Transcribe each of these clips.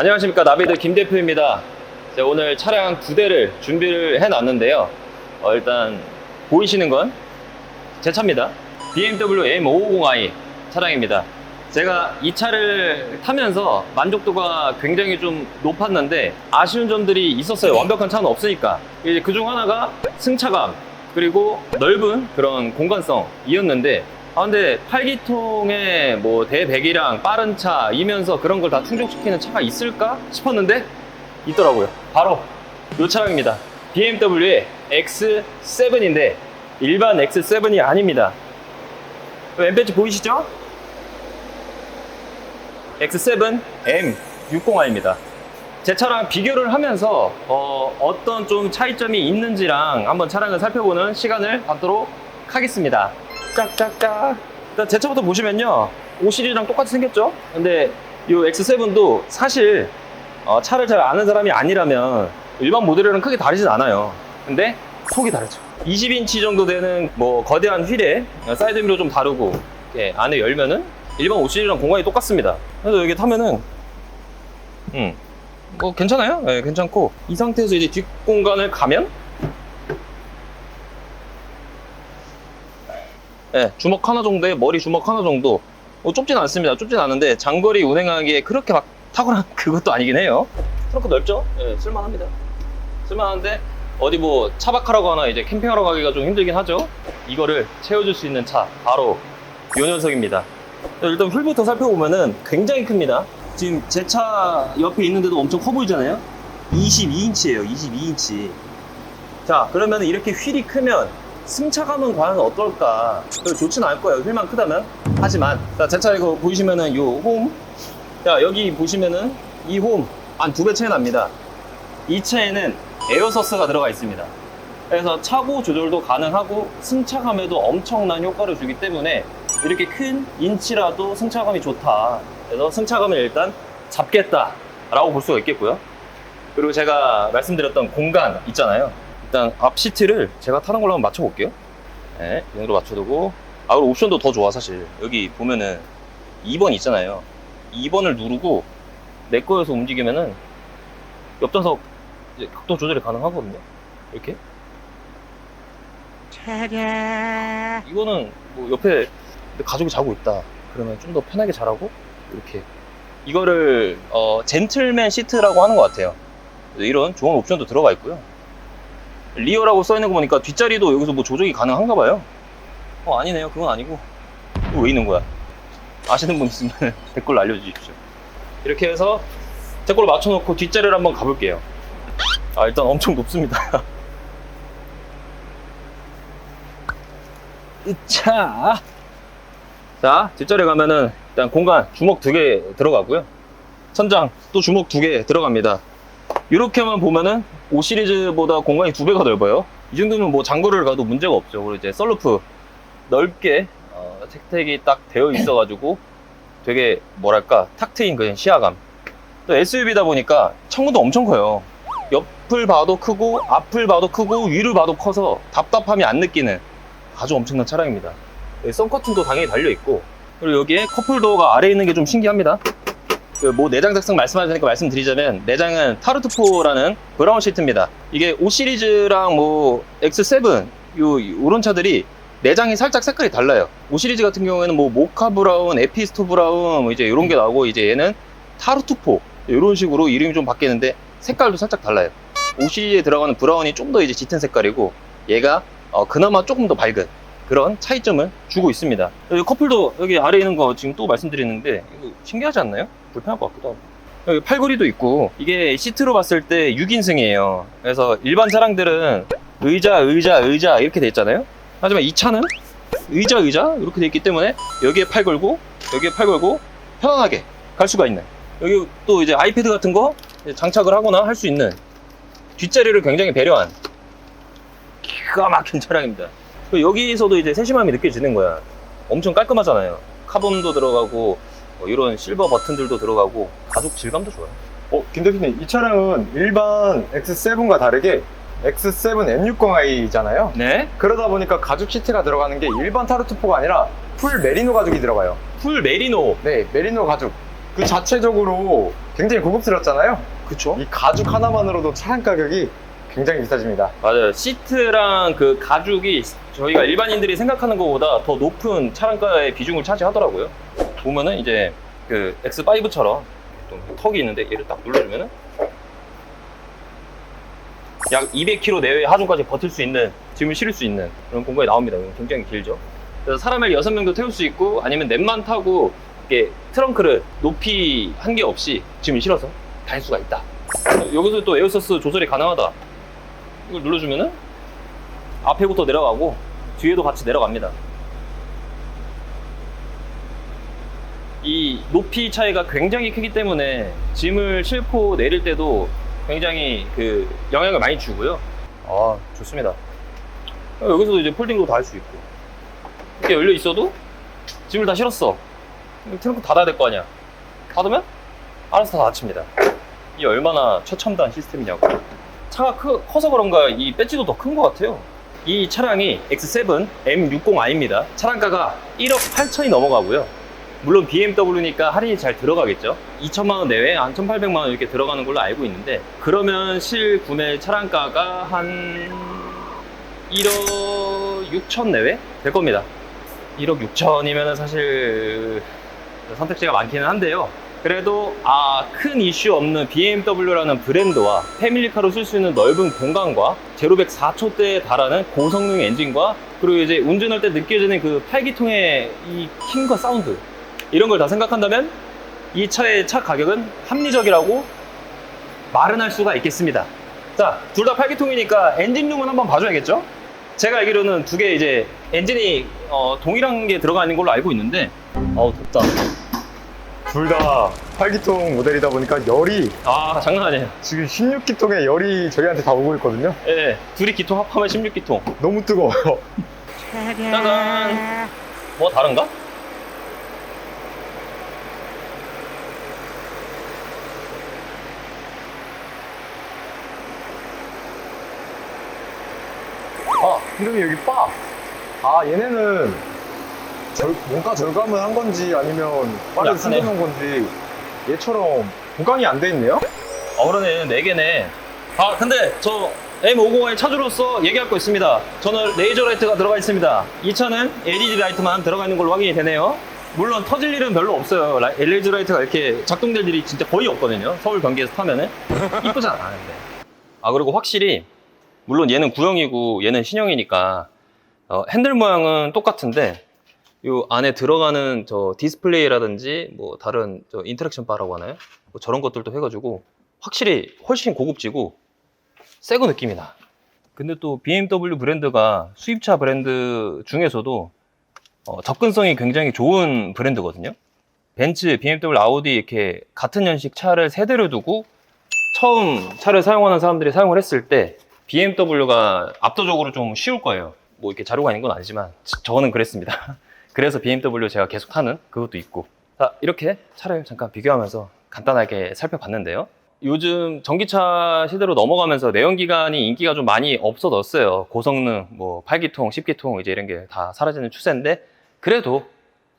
안녕하십니까 나비드 김 대표입니다. 오늘 차량 두 대를 준비를 해놨는데요. 어, 일단 보이시는 건 제 차입니다. BMW M550i 차량입니다. 제가 이 차를 타면서 만족도가 굉장히 좀 높았는데 아쉬운 점들이 있었어요. 완벽한 차는 없으니까. 그중 하나가 승차감 그리고 넓은 그런 공간성이었는데 아 근데 8기통에 뭐 대배기량 빠른 차 이면서 그런 걸 다 충족시키는 차가 있을까 싶었는데 있더라고요. 바로 이 차량입니다. BMW의 X7인데 일반 X7이 아닙니다. 왼배지 보이시죠? X7 M60i입니다. 제 차랑 비교를 하면서 어, 떤좀 차이점이 있는지랑 한번 차량을 살펴보는 시간을 갖도록 하겠습니다. 짝짝짝. 일단 제 차부터 보시면요. 5 시리즈랑 똑같이 생겼죠? 근데 이 X7도 사실 어, 차를 잘 아는 사람이 아니라면 일반 모델이랑 크게 다르진 않아요. 근데 속이 다르죠. 20인치 정도 되는 뭐 거대한 휠에 사이드 미러 좀 다르고 안에 열면은 일반 5 시리즈랑 공간이 똑같습니다. 그래서 여기 타면은 음, 뭐 괜찮아요. 네, 괜찮고 이 상태에서 이제 뒷공간을 가면 네, 주먹 하나 정도에 머리 주먹 하나 정도 뭐 좁진 않습니다. 좁진 않은데 장거리 운행하기에 그렇게 막 탁월한 그것도 아니긴 해요. 트렁크 넓죠? 네, 쓸만합니다. 쓸만한데 어디 뭐 차박하러 가나 이제 캠핑하러 가기가 좀 힘들긴 하죠. 이거를 채워줄 수 있는 차 바로 이 녀석입니다. 일단 휠부터 살펴보면은 굉장히 큽니다. 지금 제 차 옆에 있는데도 엄청 커 보이잖아요. 22인치예요. 22인치. 자 그러면 이렇게 휠이 크면 승차감은 과연 어떨까? 좋진 않을 거예요. 휠만 크다면. 하지만 제차 이거 보시면은 요 홈. 자 여기 보시면은 이 홈 한 두 배 차이 납니다. 이 차에는 에어서스가 들어가 있습니다. 그래서 차고 조절도 가능하고 승차감에도 엄청난 효과를 주기 때문에 이렇게 큰 인치라도 승차감이 좋다. 그래서 승차감을 일단 잡겠다라고 볼 수가 있겠고요. 그리고 제가 말씀드렸던 공간 있잖아요. 일단 앞 시트를 제가 타는 걸로 한번 맞춰볼게요. 네, 이 정도 맞춰두고. 아, 그리고 옵션도 더 좋아, 사실. 여기 보면은 2번 있잖아요. 2번을 누르고 내 거에서 움직이면은 옆좌석 이제 각도 조절이 가능하거든요. 이렇게. 이거는 뭐 옆에 가족이 자고 있다. 그러면 좀 더 편하게 자라고 이렇게 이거를 어, 젠틀맨 시트라고 하는 것 같아요. 이런 좋은 옵션도 들어가 있고요. 리어라고 써 있는 거 보니까 뒷자리도 여기서 뭐 조정이 가능한가 봐요. 어 아니네요. 그건 아니고 왜 있는 거야? 아시는 분 있으면 댓글로 알려주십시오. 이렇게 해서 댓글로 맞춰놓고 뒷자리를 한번 가볼게요. 아 일단 엄청 높습니다. 차. 자, 뒷자리 가면은 일단 공간 주먹 두 개 들어가고요. 천장 또 주먹 두 개 들어갑니다. 이렇게만 보면은 5 시리즈보다 공간이 두 배가 넓어요. 이 정도면 뭐 장거리를 가도 문제가 없죠. 그리고 이제 썰루프 넓게 어, 택택이 딱 되어 있어가지고 되게 뭐랄까 탁 트인 그냥 시야감. 또 SUV다 보니까 창문도 엄청 커요. 옆을 봐도 크고 앞을 봐도 크고 위를 봐도 커서 답답함이 안 느끼는 아주 엄청난 차량입니다. 여기 썬커튼도 당연히 달려 있고 그리고 여기에 컵홀더가 아래에 있는 게 좀 신기합니다. 그뭐 내장 작성 말씀하시니까 말씀드리자면 내장은 타르투포라는 브라운 시트입니다. 이게 5 시리즈랑 뭐 X7 요 이런 차들이 내장이 살짝 색깔이 달라요. 5 시리즈 같은 경우에는 뭐 모카 브라운, 에피스토 브라운 뭐 이제 이런 게 나오고 이제 얘는 타르투포 이런 식으로 이름이 좀 바뀌는데 색깔도 살짝 달라요. 5 시리즈에 들어가는 브라운이 좀 더 이제 짙은 색깔이고 얘가 어, 그나마 조금 더 밝은 그런 차이점을 주고 있습니다. 여기 커플도 여기 아래에 있는 거 지금 또 말씀드리는데 신기하지 않나요? 불편할 것 같기도 하고. 여기 팔걸이도 있고 이게 시트로 봤을 때 6인승이에요. 그래서 일반 차량들은 의자, 의자, 의자 이렇게 돼 있잖아요. 하지만 이 차는 의자, 의자 이렇게 돼 있기 때문에 여기에 팔 걸고 여기에 팔 걸고 편안하게 갈 수가 있는. 여기 또 이제 아이패드 같은 거 장착을 하거나 할 수 있는 뒷자리를 굉장히 배려한 기가 막힌 차량입니다. 그리고 여기서도 이제 세심함이 느껴지는 거야. 엄청 깔끔하잖아요. 카본도 들어가고 뭐 이런 실버 버튼들도 들어가고 가죽 질감도 좋아요. 어, 김 대표님, 이 차량은 일반 X7과 다르게 X7 M60i잖아요. 네. 그러다 보니까 가죽 시트가 들어가는 게 일반 타르투포가 아니라 풀 메리노 가죽이 들어가요. 풀 메리노. 네, 메리노 가죽. 그 자체적으로 굉장히 고급스럽잖아요. 그쵸? 이 가죽 하나만으로도 차량 가격이 굉장히 비싸집니다. 맞아요. 시트랑 그 가죽이 저희가 일반인들이 생각하는 것보다 더 높은 차량가의 비중을 차지하더라고요. 보면은 이제 그 X5처럼 좀 턱이 있는데 얘를 딱 눌러주면은 약 200km 내외의 하중까지 버틸 수 있는 짐을 실을 수 있는 그런 공간이 나옵니다. 굉장히 길죠. 그래서 사람을 6명도 태울 수 있고 아니면 넷만 타고 이렇게 트렁크를 높이 한게 없이 짐을 실어서 다닐 수가 있다. 여기서 또 에어서스 조절이 가능하다. 이걸 눌러주면은 앞에부터 내려가고 뒤에도 같이 내려갑니다. 이 높이 차이가 굉장히 크기 때문에 짐을 싣고 내릴 때도 굉장히 그 영향을 많이 주고요. 아 좋습니다. 여기서도 이제 폴딩도 다 할 수 있고 이렇게 열려 있어도 짐을 다 실었어. 트렁크 닫아야 될 거 아니야. 닫으면 알아서 다 닫힙니다. 이 얼마나 최첨단 시스템이냐고. 차가 크, 커서 그런가 이 배지도 더 큰 것 같아요. 이 차량이 X7 M60i입니다. 차량가가 1억 8천이 넘어가고요. 물론 BMW니까 할인이 잘 들어가겠죠. 2천만 원 내외, 한 1,800만 원 이렇게 들어가는 걸로 알고 있는데 그러면 실 구매 차량가가 한 1억 6천 내외 될 겁니다. 1억 6천이면 사실 선택지가 많기는 한데요. 그래도 아 큰 이슈 없는 BMW라는 브랜드와 패밀리카로 쓸 수 있는 넓은 공간과 제로백 4초대에 달하는 고성능 엔진과 그리고 이제 운전할 때 느껴지는 그 팔기통의 이 힘과 사운드 이런 걸 다 생각한다면 이 차의 차 가격은 합리적이라고 말은 할 수가 있겠습니다. 자, 둘 다 팔기통이니까 엔진룸은 한번 봐줘야겠죠? 제가 알기로는 두 개 이제 엔진이 어, 동일한 게 들어가 있는 걸로 알고 있는데 어우 덥다. 둘 다 8기통 모델이다 보니까 열이 아 장난 아니에요. 지금 16기통의 열이 저희한테 다 오고 있거든요. 예, 네, 둘이 기통 합하면 16기통. 너무 뜨거워요. 짜잔. 뭐 다른가? 아, 이름이 여기 빠. 아, 얘네는 절, 뭔가 절감을 한 건지 아니면 빠를 약하네. 숨겨놓은 건지 얘처럼 보강이 안 돼 있네요? 어, 그러네. 네 개네. 아, 근데 저 M501 차주로서 얘기할 거 있습니다. 저는 레이저 라이트가 들어가 있습니다. 이 차는 LED 라이트만 들어가 있는 걸로 확인이 되네요. 물론 터질 일은 별로 없어요. 라- LED 라이트가 이렇게 작동될 일이 진짜 거의 없거든요. 서울 경기에서 타면은. 이쁘잖아, 근데. 아, 그리고 확실히, 물론 얘는 구형이고 얘는 신형이니까, 어, 핸들 모양은 똑같은데, 요 안에 들어가는 저 디스플레이라든지 뭐 다른 저 인터랙션 바라고 하나요? 뭐 저런 것들도 해가지고 확실히 훨씬 고급지고 새거 느낌이다. 근데 또 BMW 브랜드가 수입차 브랜드 중에서도 어, 접근성이 굉장히 좋은 브랜드거든요. 벤츠, BMW, 아우디 이렇게 같은 연식 차를 세대로 두고 처음 차를 사용하는 사람들이 사용을 했을 때 BMW가 압도적으로 좀 쉬울 거예요. 뭐 이렇게 자료가 있는 건 아니지만 저- 저는 그랬습니다. 그래서 BMW 제가 계속 타는 그것도 있고. 자, 이렇게 차를 잠깐 비교하면서 간단하게 살펴봤는데요. 요즘 전기차 시대로 넘어가면서 내연기관이 인기가 좀 많이 없어졌어요. 고성능, 뭐 8기통, 10기통 이제 이런 게 다 사라지는 추세인데 그래도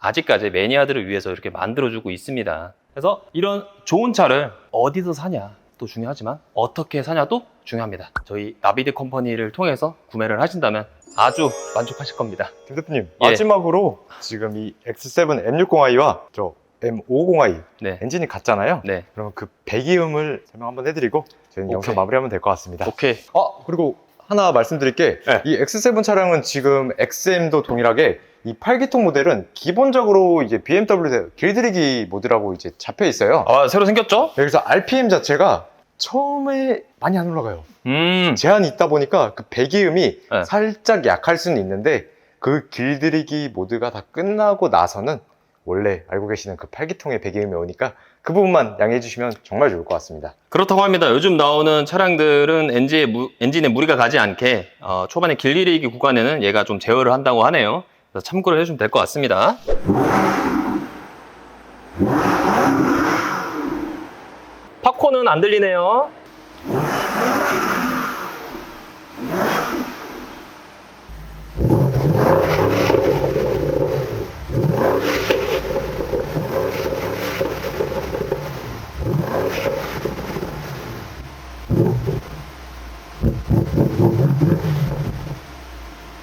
아직까지 매니아들을 위해서 이렇게 만들어주고 있습니다. 그래서 이런 좋은 차를 어디서 사냐 또 중요하지만 어떻게 사냐도 중요합니다. 저희 나비드 컴퍼니를 통해서 구매를 하신다면 아주 만족하실 겁니다. 김 대표님, 예. 마지막으로 지금 이 X7 M60i와 저 M50i 네. 엔진이 같잖아요. 네. 그러면 그 배기음을 설명 한번 해드리고 저희는 오케이. 영상 마무리하면 될 것 같습니다. 오케이. 아 그리고 하나 말씀드릴 게이 네. X7 차량은 지금 XM도 동일하게 이 8기통 모델은 기본적으로 이제 BMW 길들이기 모드라고 이제 잡혀 있어요. 아, 새로 생겼죠? 그래서 RPM 자체가 처음에 많이 안 올라가요. 음. 제한이 있다 보니까 그 배기음이 네. 살짝 약할 수는 있는데 그 길들이기 모드가 다 끝나고 나서는 원래 알고 계시는 그 8기통의 배기음이 오니까 그 부분만 양해해 주시면 정말 좋을 것 같습니다. 그렇다고 합니다. 요즘 나오는 차량들은 엔진에, 무, 엔진에 무리가 가지 않게 어, 초반에 길들이기 구간에는 얘가 좀 제어를 한다고 하네요. 그래서 참고를 해주면 될 것 같습니다. 팝콘은 안 들리네요.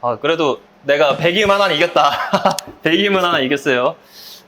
아, 그래도 내가 100이면 이겼다. 100이면 이겼어요.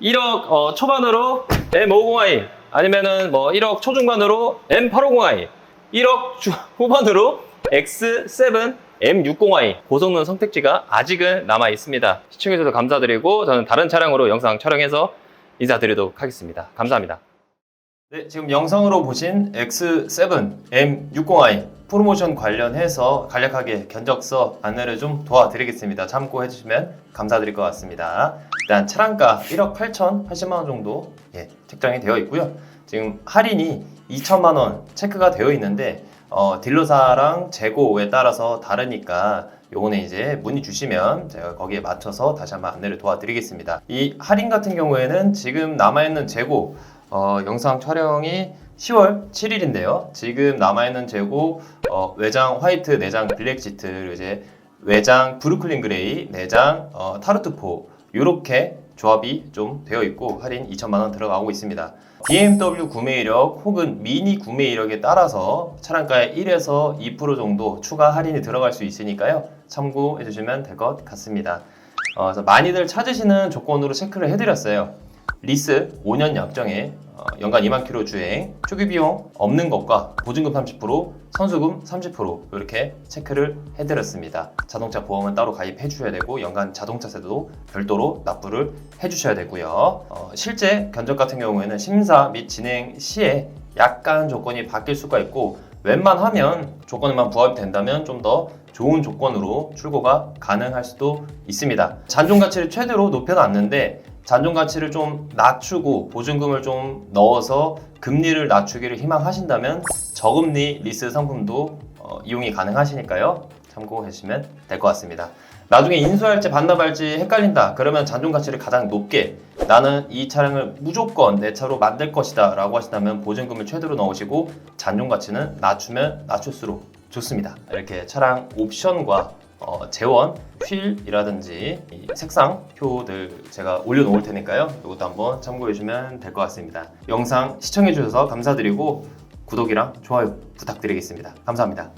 1억 어, 초반으로 M50i 아니면은 뭐 1억 초중반으로 M850i 1억 주, 후반으로 X7 M60i 고성능 선택지가 아직은 남아 있습니다. 시청해주셔서 감사드리고 저는 다른 차량으로 영상 촬영해서 인사드리도록 하겠습니다. 감사합니다. 네, 지금 영상으로 보신 X7 M60i 프로모션 관련해서 간략하게 견적서 안내를 좀 도와드리겠습니다. 참고해 주시면 감사드릴 것 같습니다. 일단 차량가 1억 8천 80만 원 정도 예, 책정이 되어 있고요. 지금 할인이 2천만 원 체크가 되어 있는데 어, 딜러사랑 재고에 따라서 다르니까 요거는 이제 문의 주시면 제가 거기에 맞춰서 다시 한번 안내를 도와드리겠습니다. 이 할인 같은 경우에는 지금 남아있는 재고 어, 영상 촬영이 10월 7일인데요. 지금 남아있는 재고 어, 외장 화이트, 내장 블랙 시트, 이제 외장 브루클린 그레이, 내장 어, 타르트포 이렇게 조합이 좀 되어 있고 할인 2천만 원 들어가고 있습니다. BMW 구매 이력 혹은 미니 구매 이력에 따라서 차량가의 1에서 2% 정도 추가 할인이 들어갈 수 있으니까요. 참고해 주시면 될 것 같습니다. 어, 그래서 많이들 찾으시는 조건으로 체크를 해드렸어요. 리스 5년 약정에 어, 연간 2만 킬로 주행, 초기 비용 없는 것과 보증금 30%, 선수금 30% 이렇게 체크를 해드렸습니다. 자동차 보험은 따로 가입해 주셔야 되고 연간 자동차세도 별도로 납부를 해 주셔야 되고요. 어, 실제 견적 같은 경우에는 심사 및 진행 시에 약간 조건이 바뀔 수가 있고 웬만하면 조건에만 부합이 된다면 좀 더 좋은 조건으로 출고가 가능할 수도 있습니다. 잔존 가치를 최대로 높여놨는데 잔존 가치를 좀 낮추고 보증금을 좀 넣어서 금리를 낮추기를 희망하신다면 저금리 리스 상품도 어, 이용이 가능하시니까요. 참고해 주시면 될 것 같습니다. 나중에 인수할지 반납할지 헷갈린다. 그러면 잔존 가치를 가장 높게 나는 이 차량을 무조건 내 차로 만들 것이다 라고 하신다면 보증금을 최대로 넣으시고 잔존 가치는 낮추면 낮출수록 좋습니다. 이렇게 차량 옵션과 어, 재원, 휠이라든지 이 색상표들 제가 올려놓을 테니까요. 이것도 한번 참고해 주시면 될 것 같습니다. 영상 시청해 주셔서 감사드리고 구독이랑 좋아요 부탁드리겠습니다. 감사합니다.